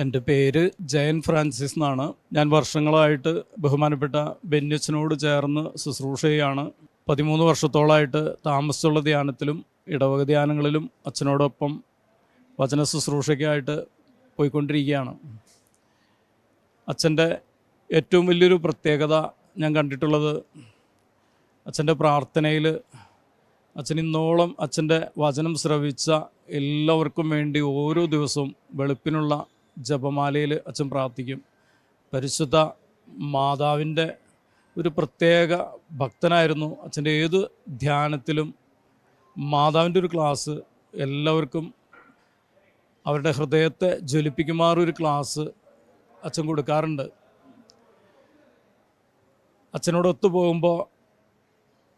എന്റെ പേര് ജയൻ ഫ്രാൻസിസ് എന്നാണ്. ഞാൻ വർഷങ്ങളായിട്ട് ബഹുമാനപ്പെട്ട ബെന്യച്ചനോട് ചേർന്ന് ശുശ്രൂഷ ചെയ്യാണ് പതിമൂന്ന് വർഷത്തോളമായിട്ട് താമസിച്ചുള്ള ധ്യാനത്തിലും ഇടവക ധ്യാനങ്ങളിലും അച്ഛനോടൊപ്പം വചന ശുശ്രൂഷയ്ക്കായിട്ട് പോയിക്കൊണ്ടിരിക്കുകയാണ്. അച്ഛന്റെ ഏറ്റവും വലിയൊരു പ്രത്യേകത ഞാൻ കണ്ടിട്ടുള്ളത് അച്ഛന്റെ പ്രാർത്ഥനയിൽ അച്ഛൻ ഇന്നോളം അച്ഛന്റെ വചനം ശ്രവിച്ച എല്ലാവർക്കും വേണ്ടി ഓരോ ദിവസവും വെളുപ്പിനുള്ള ജപമാലയിൽ അച്ഛൻ പ്രാർത്ഥിക്കും. പരിശുദ്ധ മാതാവിന്റെ ഒരു പ്രത്യേക ഭക്തനായിരുന്നു. അച്ഛന്റെ ഏത് ധ്യാനത്തിലും മാതാവിന്റെ ഒരു ക്ലാസ് എല്ലാവർക്കും അവരുടെ ഹൃദയത്തെ ജ്വലിപ്പിക്കുമാറൊരു ക്ലാസ് അച്ഛൻ കൊടുക്കാറുണ്ട്. അച്ഛനോട് ഒത്തു പോകുമ്പോൾ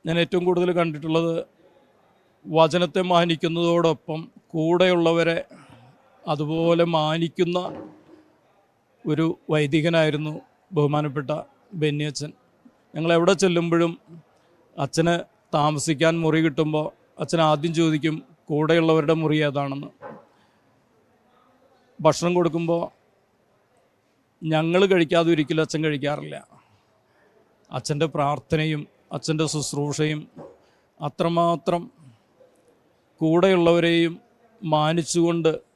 ഞാൻ ഏറ്റവും കൂടുതൽ കണ്ടിട്ടുള്ളത് വചനത്തെ മാനിക്കുന്നതോടൊപ്പം കൂടെയുള്ളവരെ അതുപോലെ മാനിക്കുന്ന ഒരു വൈദികനായിരുന്നു ബഹുമാനപ്പെട്ട ബെന്നിയച്ഛൻ. ഞങ്ങൾ എവിടെ ചെല്ലുമ്പോഴും അച്ഛന് താമസിക്കാൻ മുറി കിട്ടുമ്പോൾ അച്ഛൻ ആദ്യം ചോദിക്കും കൂടെയുള്ളവരുടെ മുറി ഏതാണെന്ന്? ഭക്ഷണം കൊടുക്കുമ്പോൾ ഞങ്ങൾ കഴിക്കാതെ ഒരിക്കലും അച്ഛൻ കഴിക്കാറില്ല. അച്ഛന്റെ പ്രാർത്ഥനയും അച്ഛന്റെ ശുശ്രൂഷയും അത്രമാത്രം കൂടെയുള്ളവരെയും മാനിച്ചുകൊണ്ട്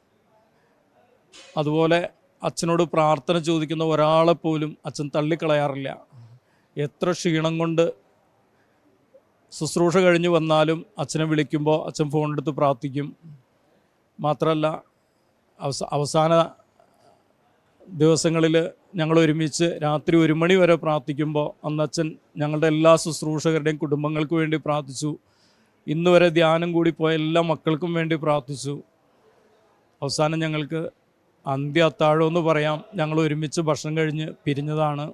അതുപോലെ അച്ഛനോട് പ്രാർത്ഥന ചോദിക്കുന്ന ഒരാളെ പോലും അച്ഛൻ തള്ളിക്കളയാറില്ല. എത്ര ക്ഷീണം കൊണ്ട് ശുശ്രൂഷ കഴിഞ്ഞ് വന്നാലും അച്ഛനെ വിളിക്കുമ്പോൾ അച്ഛൻ ഫോണെടുത്ത് പ്രാർത്ഥിക്കും. മാത്രമല്ല അവസ അവസാന ദിവസങ്ങളിൽ ഞങ്ങൾ ഒരുമിച്ച് രാത്രി ഒരു മണി വരെ പ്രാർത്ഥിക്കുമ്പോൾ അന്ന് അച്ഛൻ ഞങ്ങളുടെ എല്ലാ ശുശ്രൂഷകരുടെയും കുടുംബങ്ങൾക്ക് വേണ്ടി പ്രാർത്ഥിച്ചു. ഇന്ന് വരെ ധ്യാനം കൂടി പോയ എല്ലാ മക്കൾക്കും വേണ്ടി പ്രാർത്ഥിച്ചു. അവസാനം ഞങ്ങൾക്ക് അന്ത്യ അത്താഴം എന്ന് പറയാം. ഞങ്ങൾ ഒരുമിച്ച് ഭക്ഷണം കഴിഞ്ഞ് പിരിഞ്ഞതാണ്.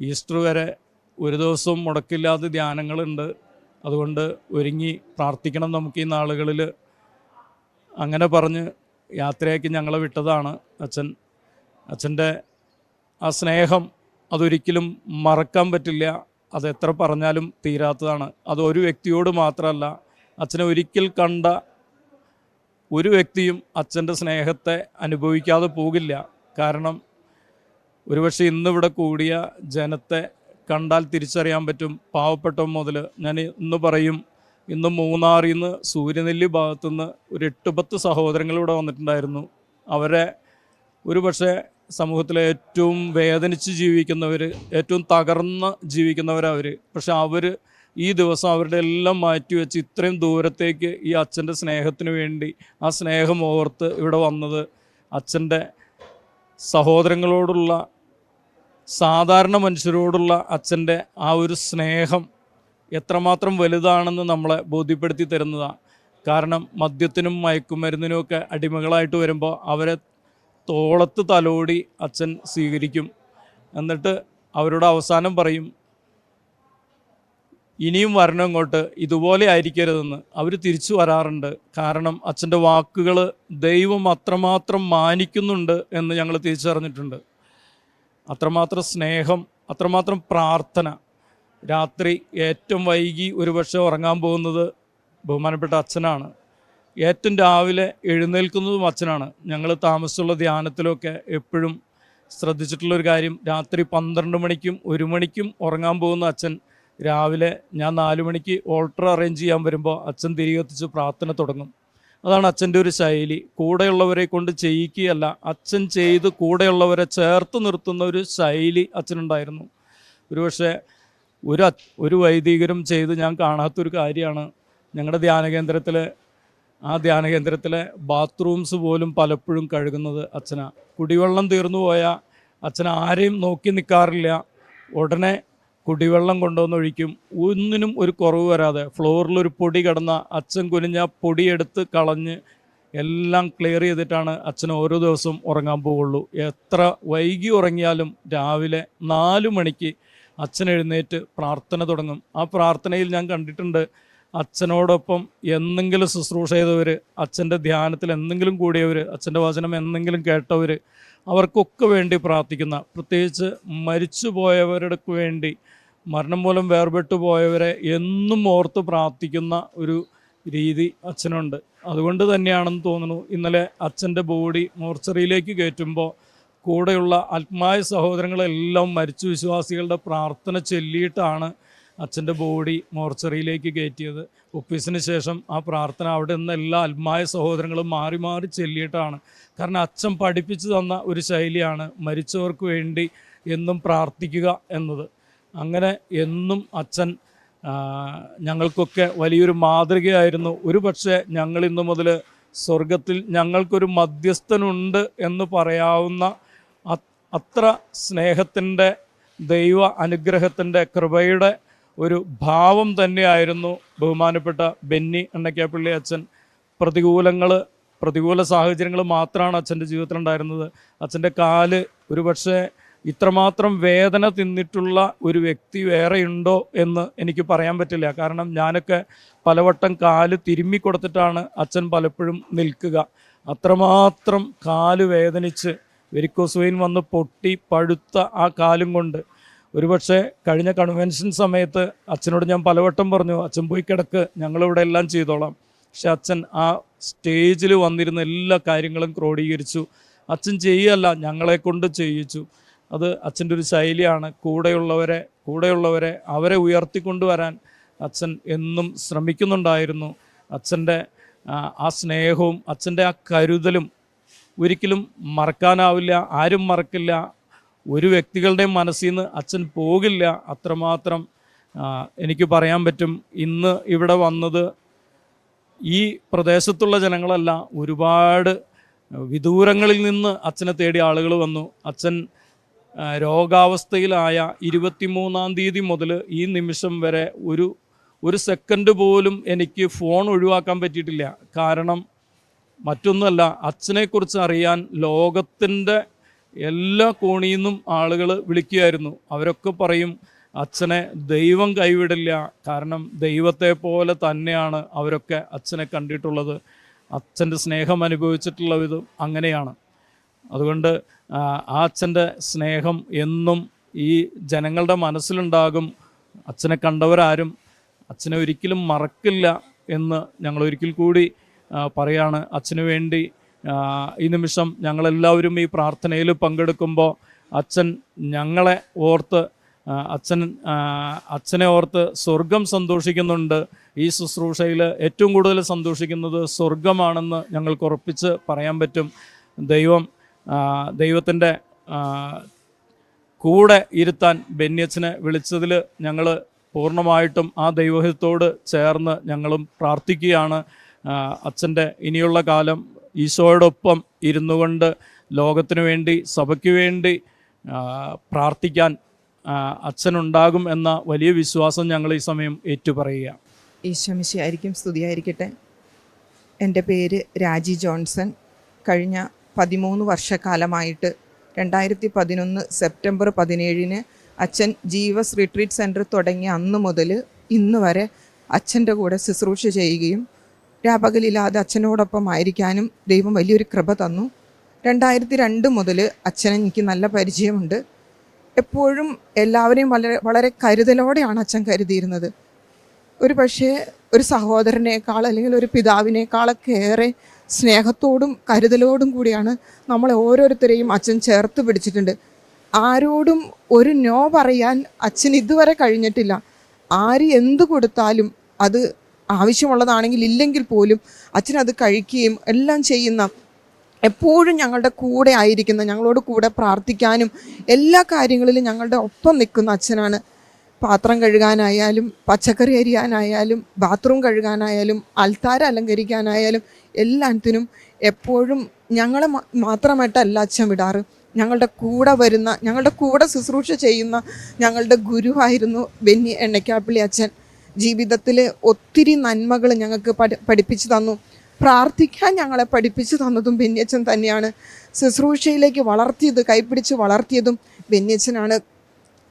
ഈസ്റ്റർ വരെ ഒരു ദിവസവും മുടക്കില്ലാതെ ധ്യാനങ്ങളുണ്ട്. അതുകൊണ്ട് ഒരുങ്ങി പ്രാർത്ഥിക്കണം നമുക്ക് ഈ നാളുകളിൽ. അങ്ങനെ പറഞ്ഞ് യാത്രയാക്കി ഞങ്ങളെ വിട്ടതാണ് അച്ഛൻ. അച്ഛന്റെ ആ സ്നേഹം അതൊരിക്കലും മറക്കാൻ പറ്റില്ല. അത് എത്ര പറഞ്ഞാലും തീരാത്തതാണ്. അത് ഒരു വ്യക്തിയോട് മാത്രമല്ല അച്ഛനെ ഒരിക്കൽ കണ്ട ഒരു വ്യക്തിയും അച്ഛന്റെ സ്നേഹത്തെ അനുഭവിക്കാതെ പോകില്ല. കാരണം ഒരുപക്ഷെ ഇന്നിവിടെ കൂടിയ ജനത്തെ കണ്ടാൽ തിരിച്ചറിയാൻ പറ്റും. പാവപ്പെട്ട മുതൽ ഞാൻ ഇന്ന് പറയും ഇന്ന് മൂന്നാറിൽ നിന്ന് സൂര്യനെല്ലി ഭാഗത്തുനിന്ന് ഒരു എട്ട് പത്ത് സഹോദരങ്ങളിവിടെ വന്നിട്ടുണ്ടായിരുന്നു. അവരെ ഒരു പക്ഷേ സമൂഹത്തിലെ ഏറ്റവും വേദനിച്ച് ജീവിക്കുന്നവർ ഏറ്റവും തകർന്ന് ജീവിക്കുന്നവരവർ പക്ഷെ അവർ ഈ ദിവസം അവരുടെ എല്ലാം മാറ്റിവെച്ച് ഇത്രയും ദൂരത്തേക്ക് ഈ അച്ഛന്റെ സ്നേഹത്തിന് വേണ്ടി ആ സ്നേഹം ഓർത്ത് ഇവിടെ വന്നത് അച്ഛന്റെ സഹോദരങ്ങളോടുള്ള സാധാരണ മനുഷ്യരോടുള്ള അച്ഛന്റെ ആ ഒരു സ്നേഹം എത്രമാത്രം വലുതാണെന്ന് നമ്മളെ ബോധ്യപ്പെടുത്തി തരുന്നതാണ് കാരണം മദ്യത്തിനും മയക്കുമരുന്നിനും ഒക്കെ അടിമകളായിട്ട് വരുമ്പോൾ അവരെ തോളത്ത് തലോടി അച്ഛൻ സ്വീകരിക്കും. എന്നിട്ട് അവരോട് അവസാനം പറയും ഇനിയും വരണം ഇങ്ങോട്ട്. ഇതുപോലെ ആയിരിക്കരുതെന്ന് അവർ തിരിച്ചു വരാറുണ്ട്. കാരണം അച്ഛന്റെ വാക്കുകൾ ദൈവം അത്രമാത്രം മാനിക്കുന്നുണ്ട് എന്ന് ഞങ്ങൾ തിരിച്ചറിഞ്ഞിട്ടുണ്ട്. അത്രമാത്രം സ്നേഹം അത്രമാത്രം പ്രാർത്ഥന. രാത്രി ഏറ്റവും വൈകി ഒരു ഒരുപക്ഷെ ഉറങ്ങാൻ പോകുന്നത് ബഹുമാനപ്പെട്ട അച്ഛനാണ്. ഏറ്റവും രാവിലെ എഴുന്നേൽക്കുന്നതും അച്ഛനാണ്. ഞങ്ങൾ താമസിച്ചുള്ള ധ്യാനത്തിലൊക്കെ എപ്പോഴും ശ്രദ്ധിച്ചിട്ടുള്ളൊരു കാര്യം രാത്രി പന്ത്രണ്ട് മണിക്കും ഒരു മണിക്കും ഉറങ്ങാൻ പോകുന്ന അച്ഛൻ രാവിലെ ഞാൻ നാലു മണിക്ക് ഓൾട്ടർ അറേഞ്ച് ചെയ്യാൻ വരുമ്പോൾ അച്ഛൻ തിരികെ എത്തിച്ച് പ്രാർത്ഥന തുടങ്ങും. അതാണ് അച്ഛന്റെ ഒരു ശൈലി. കൂടെയുള്ളവരെ കൊണ്ട് ചെയ്യിക്കുകയല്ല അച്ഛൻ ചെയ്ത് കൂടെയുള്ളവരെ ചേർത്ത് നിർത്തുന്ന ഒരു ശൈലി അച്ഛനുണ്ടായിരുന്നു. ഒരുപക്ഷെ ഒരു ഒരു വൈദികരും ചെയ്ത് ഞാൻ കാണാത്തൊരു കാര്യമാണ്. ഞങ്ങളുടെ ധ്യാന കേന്ദ്രത്തിലെ ആ ധ്യാന കേന്ദ്രത്തിലെ ബാത്റൂംസ് പോലും പലപ്പോഴും കഴുകുന്നത് അച്ഛനാണ് കുടിവെള്ളം തീർന്നു പോയാൽ അച്ഛൻ ആരെയും നോക്കി നിൽക്കാറില്ല ഉടനെ കുടിവെള്ളം കൊണ്ടുവന്നൊഴിക്കും ഒന്നിനും ഒരു കുറവ് വരാതെ ഫ്ലോറിൽ ഒരു പൊടി കിടന്ന അച്ഛൻ കുനിഞ്ഞ പൊടിയെടുത്ത് കളഞ്ഞ് എല്ലാം ക്ലിയർ ചെയ്തിട്ടാണ് അച്ഛൻ ഓരോ ദിവസവും ഉറങ്ങാൻ പോവുള്ളൂ. എത്ര വൈകി ഉറങ്ങിയാലും രാവിലെ നാല് മണിക്ക് അച്ഛൻ എഴുന്നേറ്റ് പ്രാർത്ഥന തുടങ്ങും. ആ പ്രാർത്ഥനയിൽ ഞാൻ കണ്ടിട്ടുണ്ട് അച്ഛനോടൊപ്പം എന്തെങ്കിലും ശുശ്രൂഷ ചെയ്തവർ അച്ഛന്റെ ധ്യാനത്തിൽ എന്തെങ്കിലും കൂടിയവർ അച്ഛന്റെ വചനം എന്തെങ്കിലും കേട്ടവർ അവർക്കൊക്കെ വേണ്ടി പ്രാർത്ഥിക്കുന്ന പ്രത്യേകിച്ച് മരിച്ചുപോയവർക്ക് വേണ്ടി മരണം മൂലം വേർപെട്ടു പോയവരെ എന്നും ഓർത്ത് പ്രാർത്ഥിക്കുന്ന ഒരു രീതി അച്ഛനുണ്ട്. അതുകൊണ്ട് തന്നെയാണെന്ന് തോന്നുന്നു ഇന്നലെ അച്ഛന്റെ ബോഡി മോർച്ചറിയിലേക്ക് കയറ്റുമ്പോൾ കൂടെയുള്ള ആത്മായ സഹോദരങ്ങളെല്ലാം മരിച്ച. വിശ്വാസികളുടെ പ്രാർത്ഥന ചൊല്ലിയിട്ടാണ് അച്ഛന്റെ ബോഡി മോർച്ചറിയിലേക്ക് കയറ്റിയത്. ഒപ്പീസിന് ശേഷം ആ പ്രാർത്ഥന അവിടെ നിന്ന് എല്ലാ ആത്മായ സഹോദരങ്ങളും മാറി മാറി ചെല്ലിയിട്ടാണ്. കാരണം അച്ഛൻ പഠിപ്പിച്ചു തന്ന ഒരു ശൈലിയാണ് മരിച്ചവർക്ക് വേണ്ടി എന്നും പ്രാർത്ഥിക്കുക എന്നത്. അങ്ങനെ എന്നും അച്ഛൻ ഞങ്ങൾക്കൊക്കെ വലിയൊരു മാതൃകയായിരുന്നു. ഒരു പക്ഷേ ഞങ്ങൾ ഇന്നു മുതൽ സ്വർഗത്തിൽ ഞങ്ങൾക്കൊരു മധ്യസ്ഥനുണ്ട് എന്ന് പറയാവുന്ന അത്ര സ്നേഹത്തിന്റെ ദൈവ അനുഗ്രഹത്തിന്റെ കൃപയുടെ ഒരു ഭാവം തന്നെയായിരുന്നു ബഹുമാനപ്പെട്ട ബെന്നി എണ്ണക്കാപ്പിള്ളി അച്ഛൻ. പ്രതികൂലങ്ങൾ പ്രതികൂല സാഹചര്യങ്ങൾ മാത്രമാണ് അച്ഛന്റെ ജീവിതത്തിലുണ്ടായിരുന്നത്. അച്ഛന്റെ കാൽ ഒരു പക്ഷേ ഇത്രമാത്രം വേദന തിന്നിട്ടുള്ള ഒരു വ്യക്തി വേറെയുണ്ടോ എന്ന് എനിക്ക് പറയാൻ പറ്റില്ല. കാരണം ഞാനൊക്കെ പലവട്ടം കാൽ തിരുമ്മി കൊടുത്തിട്ടാണ് അച്ഛൻ പലപ്പോഴും നിൽക്കുക. അത്രമാത്രം കാൽ വേദനിച്ച് വെരിക്കോസ് വെയിൻ വന്ന് പൊട്ടി പഴുത്ത ആ കാലും കൊണ്ട്. ഒരുപക്ഷെ കഴിഞ്ഞ കൺവെൻഷൻ സമയത്ത് അച്ഛനോട് ഞാൻ പലവട്ടം പറഞ്ഞു അച്ഛൻ പോയി കിടക്ക് ഞങ്ങളിവിടെ എല്ലാം ചെയ്തോളാം. പക്ഷെ അച്ഛൻ ആ സ്റ്റേജിൽ വന്നിരുന്ന എല്ലാ കാര്യങ്ങളും ക്രോഡീകരിച്ചു. അച്ഛൻ ചെയ്യല്ല ഞങ്ങളെ കൊണ്ട് ചെയ്യിച്ചു. അത് അച്ഛന്റെ ഒരു ശൈലിയാണ്. കൂടെയുള്ളവരെ കൂടെയുള്ളവരെ അവരെ ഉയർത്തിക്കൊണ്ടുവരാൻ അച്ഛൻ എന്നും ശ്രമിക്കുന്നുണ്ടായിരുന്നു. അച്ഛന്റെ ആ, സ്നേഹവും അച്ഛന്റെ ആ കരുതലും ഒരിക്കലും മറക്കാനാവില്ല ആരും മറക്കില്ല. ഒരു വ്യക്തികളുടെയും മനസ്സിൽ നിന്ന് അച്ഛൻ പോകില്ല. അത്രമാത്രം എനിക്ക് പറയാൻ പറ്റും ഇന്ന് ഇവിടെ വന്നത് ഈ പ്രദേശത്തുള്ള ജനങ്ങളല്ല. ഒരുപാട് വിദൂരങ്ങളിൽ നിന്ന് അച്ഛനെ തേടി ആളുകൾ വന്നു. അച്ഛൻ രോഗാവസ്ഥയിലായ ഇരുപത്തിമൂന്നാം തീയതി മുതൽ ഈ നിമിഷം വരെ ഒരു ഒരു സെക്കൻഡ് പോലും എനിക്ക് ഫോൺ ഒഴിവാക്കാൻ പറ്റിയിട്ടില്ല. കാരണം മറ്റൊന്നുമല്ല അച്ഛനെക്കുറിച്ച് അറിയാൻ ലോകത്തിന്റെ എല്ലാ കോണിയിൽ നിന്നും ആളുകൾ വിളിക്കുമായിരുന്നു അവരൊക്കെ പറയും അച്ഛനെ ദൈവം കൈവിടില്ല. കാരണം ദൈവത്തെ പോലെ തന്നെയാണ് അവരൊക്കെ അച്ഛനെ കണ്ടിട്ടുള്ളത്. അച്ഛന്റെ സ്നേഹം അനുഭവിച്ചിട്ടുള്ള വിധം അങ്ങനെയാണ്. അതുകൊണ്ട് ആ അച്ഛന്റെ സ്നേഹം എന്നും ഈ ജനങ്ങളുടെ മനസ്സിലുണ്ടാകും. അച്ഛനെ കണ്ടവരാരും അച്ഛനെ ഒരിക്കലും മറക്കില്ല എന്ന് ഞങ്ങൾ ഒരിക്കൽ കൂടി പറയാണ്. അച്ഛനു വേണ്ടി ഈ നിമിഷം ഞങ്ങളെല്ലാവരും ഈ പ്രാർത്ഥനയിൽ പങ്കെടുക്കുമ്പോൾ അച്ഛൻ ഞങ്ങളെ ഓർത്ത് അച്ഛൻ അച്ഛനെ ഓർത്ത് സ്വർഗം സന്തോഷിക്കുന്നുണ്ട്. ഈ ശുശ്രൂഷയിൽ ഏറ്റവും കൂടുതൽ സന്തോഷിക്കുന്നത് സ്വർഗമാണെന്ന് ഞങ്ങൾക്ക് ഉറപ്പിച്ച് പറയാൻ പറ്റും. ദൈവം ദൈവത്തിന്റെ കൂടെ ഇരുത്താൻ ബെന്യച്ചനെ വിളിച്ചതിൽ ഞങ്ങൾ പൂർണമായിട്ടും ആ ദൈവഹിതത്തോട് ചേർന്ന് ഞങ്ങളും പ്രാർത്ഥിക്കുകയാണ്. അച്ഛന്റെ ഇനിയുള്ള കാലം ഈശോയോടൊപ്പം ഇരുന്നു കൊണ്ട് ലോകത്തിനു വേണ്ടി സഭയ്ക്ക് വേണ്ടി പ്രാർത്ഥിക്കാൻ അച്ഛനുണ്ടാകും എന്ന വലിയ വിശ്വാസം ഞങ്ങൾ ഈ സമയം ഏറ്റുപറയുക. ഈശോമിശിയായിരിക്കും സ്തുതിയായിരിക്കട്ടെ. എന്റെ പേര് രാജി ജോൺസൺ. കഴിഞ്ഞ പതിമൂന്ന് വർഷക്കാലമായിട്ട് രണ്ടായിരത്തി പതിനൊന്ന് സെപ്റ്റംബർ പതിനേഴിന് അച്ഛൻ ജീവസ് റിട്രീറ്റ് സെന്റർ തുടങ്ങിയ അന്ന് മുതൽ ഇന്ന് വരെ അച്ഛന്റെ കൂടെ ശുശ്രൂഷ ചെയ്യുകയും രാപകലില്ലാതെ അച്ഛനോടൊപ്പം ആയിരിക്കാനും ദൈവം വലിയൊരു കൃപ തന്നു. രണ്ടായിരത്തി രണ്ട് മുതൽ അച്ഛനെ എനിക്ക് നല്ല പരിചയമുണ്ട്. എപ്പോഴും എല്ലാവരെയും വളരെ വളരെ കരുതലോടെയാണ് അച്ഛൻ കരുതിയിരുന്നത്. ഒരു പക്ഷേ ഒരു സഹോദരനേക്കാൾ അല്ലെങ്കിൽ ഒരു പിതാവിനേക്കാളൊക്കെ ഏറെ സ്നേഹത്തോടും കരുതലോടും കൂടിയാണ് നമ്മളെ ഓരോരുത്തരെയും അച്ഛൻ ചേർത്ത് പിടിച്ചിട്ടുണ്ട്. ആരോടും ഒരു നോ പറയാൻ അച്ഛൻ ഇതുവരെ കഴിഞ്ഞിട്ടില്ല. ആര് എന്ത് കൊടുത്താലും അത് ആവശ്യമുള്ളതാണെങ്കിൽ ഇല്ലെങ്കിൽ പോലും അച്ഛൻ അത് കഴിക്കുകയും എല്ലാം ചെയ്യുന്ന എപ്പോഴും ഞങ്ങളുടെ കൂടെ ആയിരിക്കുന്ന ഞങ്ങളോട് കൂടെ പ്രാർത്ഥിക്കാനും എല്ലാ കാര്യങ്ങളിലും ഞങ്ങളുടെ ഒപ്പം നിൽക്കുന്ന അച്ഛനാണ്. പാത്രം കഴുകാനായാലും പച്ചക്കറി അരിയാനായാലും ബാത്റൂം കഴുകാനായാലും അൽത്താര അലങ്കരിക്കാനായാലും എല്ലാത്തിനും എപ്പോഴും ഞങ്ങളെ മാത്രമായിട്ടല്ല അച്ഛൻ വിടാറ്. ഞങ്ങളുടെ കൂടെ വരുന്ന ഞങ്ങളുടെ കൂടെ ശുശ്രൂഷ ചെയ്യുന്ന ഞങ്ങളുടെ ഗുരുവായിരുന്നു ബെന്നി എണ്ണക്കാപ്പിള്ളി അച്ഛൻ. ജീവിതത്തിൽ ഒത്തിരി നന്മകൾ ഞങ്ങൾക്ക് പഠി പഠിപ്പിച്ചു തന്നു. പ്രാർത്ഥിക്കാൻ ഞങ്ങളെ പഠിപ്പിച്ചു തന്നതും ബെന്നിയച്ഛൻ തന്നെയാണ്. ശുശ്രൂഷയിലേക്ക് വളർത്തിയത് കൈപ്പിടിച്ച് വളർത്തിയതും ബെന്നിയച്ഛനാണ്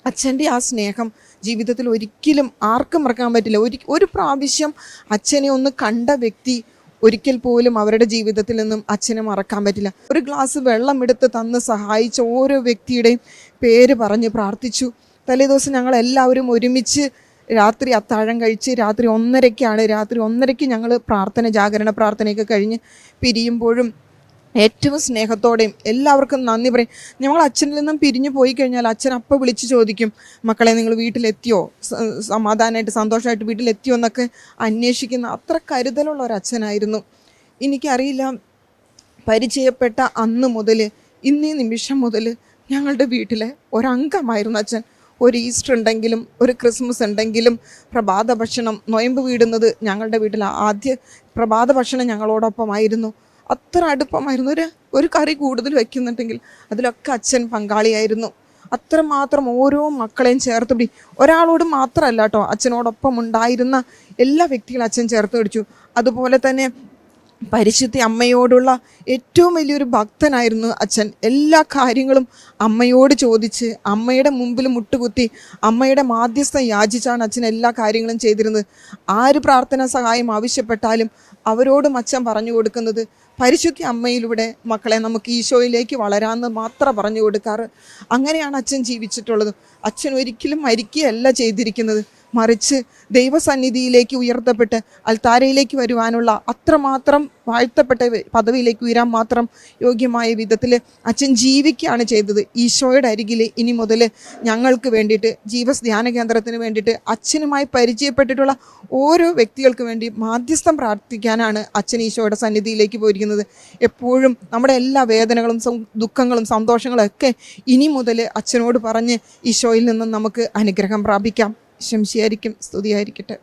അച്ഛന്റെ ആ സ്നേഹം ജീവിതത്തിൽ ഒരിക്കലും ആർക്കും മറക്കാൻ പറ്റില്ല. ഒരു ഒരു പ്രാവശ്യം അച്ഛനെ ഒന്ന് കണ്ട വ്യക്തി ഒരിക്കൽ പോലും അവരുടെ ജീവിതത്തിൽ നിന്നും അച്ഛനെ മറക്കാൻ പറ്റില്ല. ഒരു ഗ്ലാസ് വെള്ളം എടുത്ത് തന്ന് സഹായിച്ച ഓരോ വ്യക്തിയുടെയും പേര് പറഞ്ഞ് പ്രാർത്ഥിച്ചു. തലേദിവസം ഞങ്ങൾ എല്ലാവരും ഒരുമിച്ച് രാത്രി അത്താഴം കഴിച്ച് രാത്രി ഒന്നരയ്ക്കാണ്. രാത്രി ഒന്നരയ്ക്ക് ഞങ്ങൾ പ്രാർത്ഥന ജാഗരണ പ്രാർത്ഥനയൊക്കെ കഴിഞ്ഞ് പിരിയുമ്പോഴും ഏറ്റവും സ്നേഹത്തോടെയും എല്ലാവർക്കും നന്ദി പറയും. ഞങ്ങൾ അച്ഛനിൽ നിന്നും പിരിഞ്ഞു പോയി കഴിഞ്ഞാൽ അച്ഛൻ അപ്പം വിളിച്ച് ചോദിക്കും മക്കളെ നിങ്ങൾ വീട്ടിലെത്തിയോ? സമാധാനമായിട്ട് സന്തോഷമായിട്ട് വീട്ടിലെത്തിയോ? എന്നൊക്കെ അന്വേഷിക്കുന്ന അത്ര കരുതലുള്ള ഒരു അച്ഛനായിരുന്നു. എനിക്കറിയില്ല പരിചയപ്പെട്ട അന്ന് മുതൽ ഇന്നീ നിമിഷം മുതൽ ഞങ്ങളുടെ വീട്ടിലെ ഒരംഗമായിരുന്നു അച്ഛൻ. ഒരു ഈസ്റ്റർ ഉണ്ടെങ്കിലും ഒരു ക്രിസ്മസ് ഉണ്ടെങ്കിലും പ്രഭാത ഭക്ഷണം നൊയമ്പ് വീടുന്നത് ഞങ്ങളുടെ വീട്ടിൽ ആദ്യ പ്രഭാത ഭക്ഷണം ഞങ്ങളോടൊപ്പമായിരുന്നു. അത്ര അടുപ്പമായിരുന്നു. ഒരു ഒരു കറി കൂടുതൽ വെക്കുന്നുണ്ടെങ്കിൽ അതിലൊക്കെ അച്ഛൻ പങ്കാളിയായിരുന്നു. അത്രമാത്രം ഓരോ മക്കളെയും ചേർത്ത് പിടി. ഒരാളോട് മാത്രമല്ല കേട്ടോ അച്ഛനോടൊപ്പം ഉണ്ടായിരുന്ന എല്ലാ വ്യക്തികളും അച്ഛൻ ചേർത്ത് പിടിച്ചു. അതുപോലെ തന്നെ പരിശുദ്ധി അമ്മയോടുള്ള ഏറ്റവും വലിയൊരു ഭക്തനായിരുന്നു അച്ഛൻ. എല്ലാ കാര്യങ്ങളും അമ്മയോട് ചോദിച്ച് അമ്മയുടെ മുമ്പിൽ മുട്ടുകുത്തി അമ്മയുടെ മാധ്യസ്ഥം യാചിച്ചാണ് അച്ഛൻ എല്ലാ കാര്യങ്ങളും ചെയ്തിരുന്നത്. ആര് പ്രാർത്ഥനാ സഹായം ആവശ്യപ്പെട്ടാലും അവരോടും അച്ഛൻ പറഞ്ഞു കൊടുക്കുന്നത് പരിശുദ്ധി അമ്മയിലൂടെ മക്കളെ നമുക്ക് ഈശോയിലേക്ക് വളരാമെന്ന് മാത്രം പറഞ്ഞു കൊടുക്കാറ്. അങ്ങനെയാണ് അച്ഛൻ ജീവിച്ചിട്ടുള്ളത്. അച്ഛൻ ഒരിക്കലും മരിക്കുകയല്ല ചെയ്തിരിക്കുന്നത്. മറിച്ച് ദൈവസന്നിധിയിലേക്ക് ഉയർത്തപ്പെട്ട് അൽത്താരയിലേക്ക് വരുവാനുള്ള അത്രമാത്രം വാഴ്ത്തപ്പെട്ട പദവിയിലേക്ക് ഉയരാൻ മാത്രം യോഗ്യമായ വിധത്തിൽ അച്ഛൻ ജീവിക്കുകയാണ് ചെയ്തത്. ഈശോയുടെ അരികിൽ ഇനി മുതൽ ഞങ്ങൾക്ക് വേണ്ടിയിട്ട് ജീവസ് ധ്യാന കേന്ദ്രത്തിന് വേണ്ടിയിട്ട് അച്ഛനുമായി പരിചയപ്പെട്ടിട്ടുള്ള ഓരോ വ്യക്തികൾക്ക് വേണ്ടി മാധ്യസ്ഥം പ്രാർത്ഥിക്കാനാണ് അച്ഛൻ ഈശോയുടെ സന്നിധിയിലേക്ക് പോയിരിക്കുന്നത്. എപ്പോഴും നമ്മുടെ എല്ലാ വേദനകളും ദുഃഖങ്ങളും സന്തോഷങ്ങളും ഒക്കെ ഇനി മുതൽ അച്ഛനോട് പറഞ്ഞ് ഈശോയിൽ നിന്നും നമുക്ക് അനുഗ്രഹം പ്രാപിക്കാം. ശംശിയായിരിക്കും സ്തുതിയായിരിക്കട്ടെ.